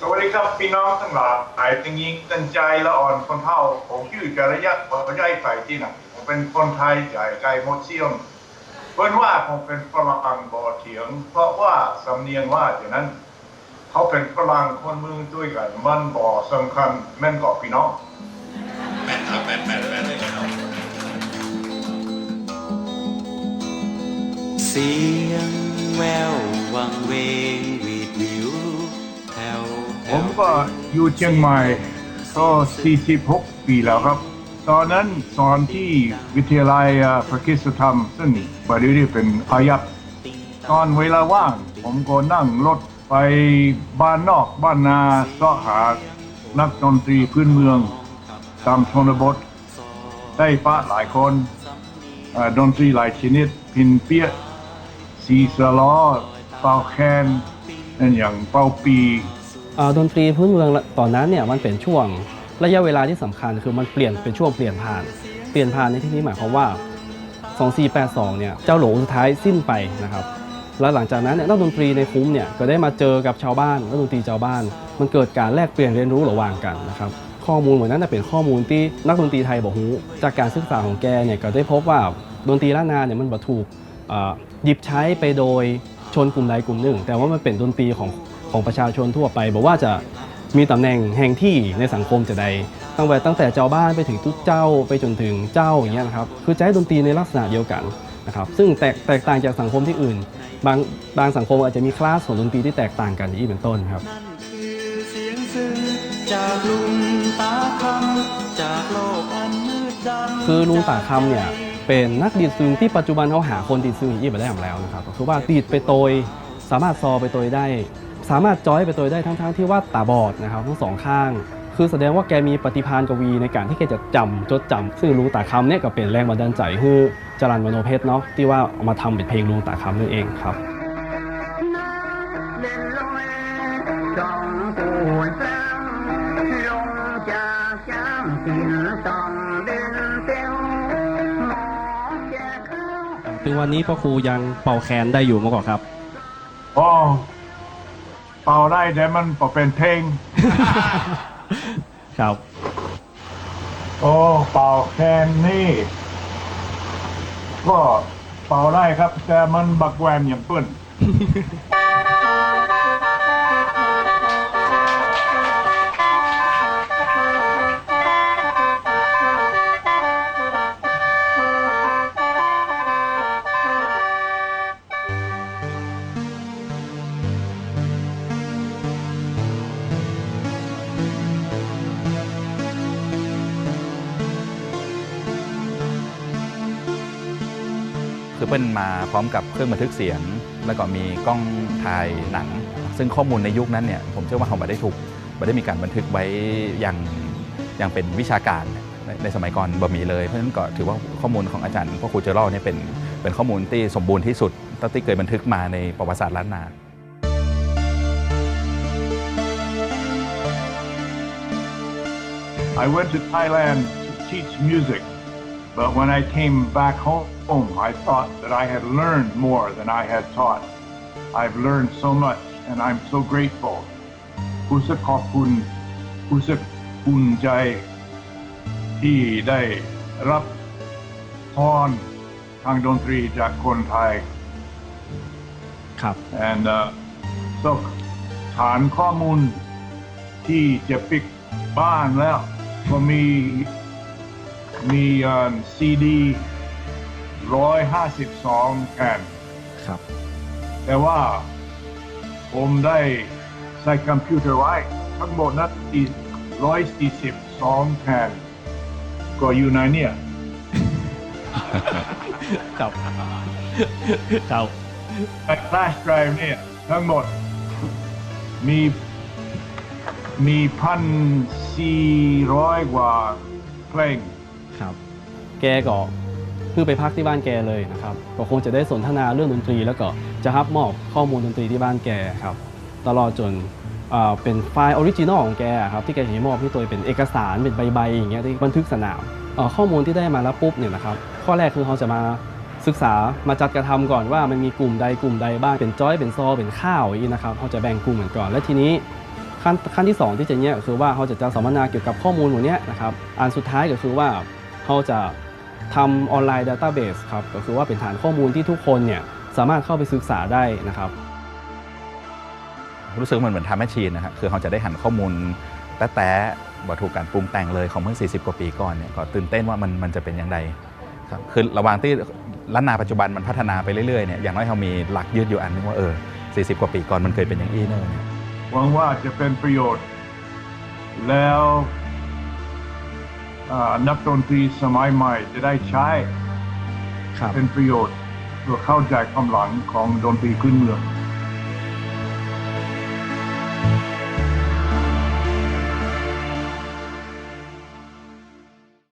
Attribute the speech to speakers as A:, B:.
A: สวัสดีครับพี่น้องทั้งหลายสายตั้งยิงตั้งใจละอ่อนคนเท่า ผมชื่อกระยะปะยายไก่ที่นะผมเป็นคนไทยใจไก่โมดเซียมเพิ่นว่าผมเป็นฝรั่งบ่อเถียง เพราะว่าสำเนียงว่าอย่างนั้น เขาเป็นฝรั่งคนเมืองด้วยกัน มันบ่อสำคัญแม่นกอบพี่น้อง
B: แม่นครับแม่นแม่นแม่น
C: เสียงแวววังเวง
A: ผมก็อยู่เชียงใหม่ก็ 46 ปีแล้วครับ ตอนนั้นสอนที่วิทยาลัยอ่าพระคริสธรรม ซึ่งปัจจุบันเป็นอายัดตอนเวลาว่าง ผมก็นั่งรถไปบ้านนอกบ้านนาเสาะหานักดนตรีพื้นเมือง ตามชนบท ได้ปะหลายคนดนตรีหลายชนิด พินเปียสีสลอเป่าแคนนั่นอย่างเป่าปี
D: ดนตรีพื้นเมืองตอนนั้นเนี่ยมันเป็นช่วงระยะเวลาที่สำคัญคือมันเปลี่ยนเป็นช่วงเปลี่ยนผ่าน เปลี่ยนผ่านในที่นี้หมายความว่า 2482 เนี่ยเจ้าหลวงสุดท้ายสิ้นไปนะครับแล้วหลังจากนั้นเนี่ยนักดนตรีในคุ้มเนี่ยก็ได้มาเจอกับชาวบ้านนักดนตรีชาวบ้าน มันเกิดการแลกเปลี่ยนเรียนรู้ระหว่างกันนะครับข้อมูลเหมือนนั้นนะเป็นข้อมูลที่นักดนตรีไทยบอกฮู้จากการศึกษาของแกเนี่ยก็ได้พบว่าดนตรีล้านนาเนี่ยมันบ่ถูกหยิบใช้ไปโดยชนกลุ่มใดกลุ่มหนึ่ง แต่ว่ามันเป็นดนตรีของ ของประชาชนทั่วไปบอกว่าจะมีตำแหน่งแห่งที่ในสังคมจะใดตั้งแต่ตั้งแต่เจ้าบ้านไปถึงตุ๊เจ้าไปจนถึงเจ้าอย่างเงี้ยนะครับคือใช้ดนตรีในลักษณะเดียวกันนะครับซึ่งแตกแตกต่างจากสังคมที่อื่น บางบางสังคมอาจจะมีคลาสของดนตรีที่แตกต่างกันอย่างนี้เป็นต้นครับ
C: คือเสียงซึ้งจากลุงตาคำจากโลกอันมืดดำ
D: คือลุงป่าคำเนี่ยเป็นนักดีดซึงที่ปัจจุบันเขาหาคนดีดซึงอย่างนี้มาได้แล้วนะครับคือว่าดีดไปโตยสามารถซอไปโตยได้ สามารถจอยไปโตยได้ทั้งๆที่ว่าตาบอดนะครับทั้งสองข้าง คือแสดงว่าแกมีปฏิภาณกวีในการที่แกจะจำจดจำซึ่งลุงตาคำเนี่ยก็เป็นแรงบันดาลใจให้จรันมโนเพชรเนาะที่ว่าเอามาทำเป็นเพลงลุงตาคำนั่นเองครับ
E: lên lối trong buồn sáng lông cha sáng tìm tòng đến tiêu mỏ che khao
D: ถึงวันนี้พ่อครูยังเป่าแคนได้อยู่มั้งก่อนครับ
A: อ๋อ เป่าได้แต่มันบ่เป็นเพลง
D: ครับ
A: โอ้เป่าแคนนี่ ก็เป่าได้ครับ แต่มันบักแวมอย่างเปิ้น
F: คือเปิ้ลมาพร้อมกับเครื่องบันทึกเสียง แล้วก็มีกล้องถ่ายหนัง ซึ่งข้อมูลในยุคนั้นเนี่ยผมเชื่อว่าเขาไม่ได้ถูกไม่ได้มีการบันทึกไว้อย่างอย่างเป็นวิชาการในสมัยก่อนบ่มีเลย เพราะฉะนั้นก็ถือว่าข้อมูลของอาจารย์พ่อครูเจอรอเนี่ยเป็นเป็นข้อมูลที่สมบูรณ์ที่สุดตั้งที่เคยบันทึกมาในประวัติศาสตร์ล้านนา
A: I went to Thailand to teach music, but when I came back home, I thought that I had learned more than I had taught. I've learned so much, and I'm so grateful. รู้สึกขอบคุณรู้สึกภูมิใจ ที่ได้รับพรทางดนตรีจากคนไทย
D: ครับ
A: and uh, so ฐานข้อมูลที่จะปิกบ้านแล้ว ก็มี มีซีดีร้อยห้าสิบสองแผ่น
D: ครับ
A: แต่ว่าผมได้ใส่คอมพิวเตอร์ไว้ ทั้งหมดนั้นร้อยสี่สิบสองแผ่นก็อยู่ในเนี่ย
D: ครับครับ
A: ใน flash drive เนี่ย ทั้งหมดมีมีพันสี่ร้อยกว่าเพลง
D: ครับ แกก็คือไปพักที่บ้านแกเลยนะครับ ก็คงจะได้สนทนาเรื่องดนตรี แล้วก็จะรับมอบข้อมูลดนตรีที่บ้านแกครับ ตลอดจนเป็นไฟล์ออริจินอลของแกครับที่แกจะมอบให้ตัวเป็นเอกสารเป็นใบๆอย่างเงี้ยที่บันทึกสนามข้อมูลที่ได้มาแล้วปุ๊บเนี่ยนะครับข้อแรกคือเขาจะมาศึกษามาจัดกระทำก่อนว่ามันมีกลุ่มใดกลุ่มใดบ้างเป็นจอยเป็นซอเป็นข้าวอย่างนี้นะครับเขาจะแบ่งกลุ่มกันก่อน และทีนี้ขั้นขั้นที่ 2 ที่จะเนี่ยคือว่าเขาจะจะสัมมนาเกี่ยวกับข้อมูลหมดเนี้ยนะครับอันสุดท้ายก็คือว่า เขาจะทำออนไลน์ดัตต้าเบสครับก็คือว่าเป็นฐานข้อมูลที่ทุกคนเนี่ยสามารถเข้าไปศึกษาได้นะครับ
F: รู้สึกมันเหมือนทำแมชชีนนะครับคือเขาจะได้หันข้อมูลแต่แต่วัตถุการปรุงแต่งเลยของเมื่อ 40 กว่าปีก่อนเนี่ยก็ตื่นเต้นว่ามันมันจะเป็นอย่างไรครับคือระหว่างที่ล้านนาปัจจุบันมันพัฒนาไปเรื่อยๆเนี่ยอย่างน้อยเขามีหลักยืดอยู่อันนึงว่าเออ 40 กว่าปีก่อนมันเคยเป็นอย่างอี้เนอะเนี่ย
A: หวังว่าจะเป็นประโยชน์ แล้วอ่า นักดนตรีสมัยใหม่จะได้ใช้
D: ครับ
A: เป็นประโยชน์เพื่อเข้าใจความหลังของดนตรีพื้นเมือง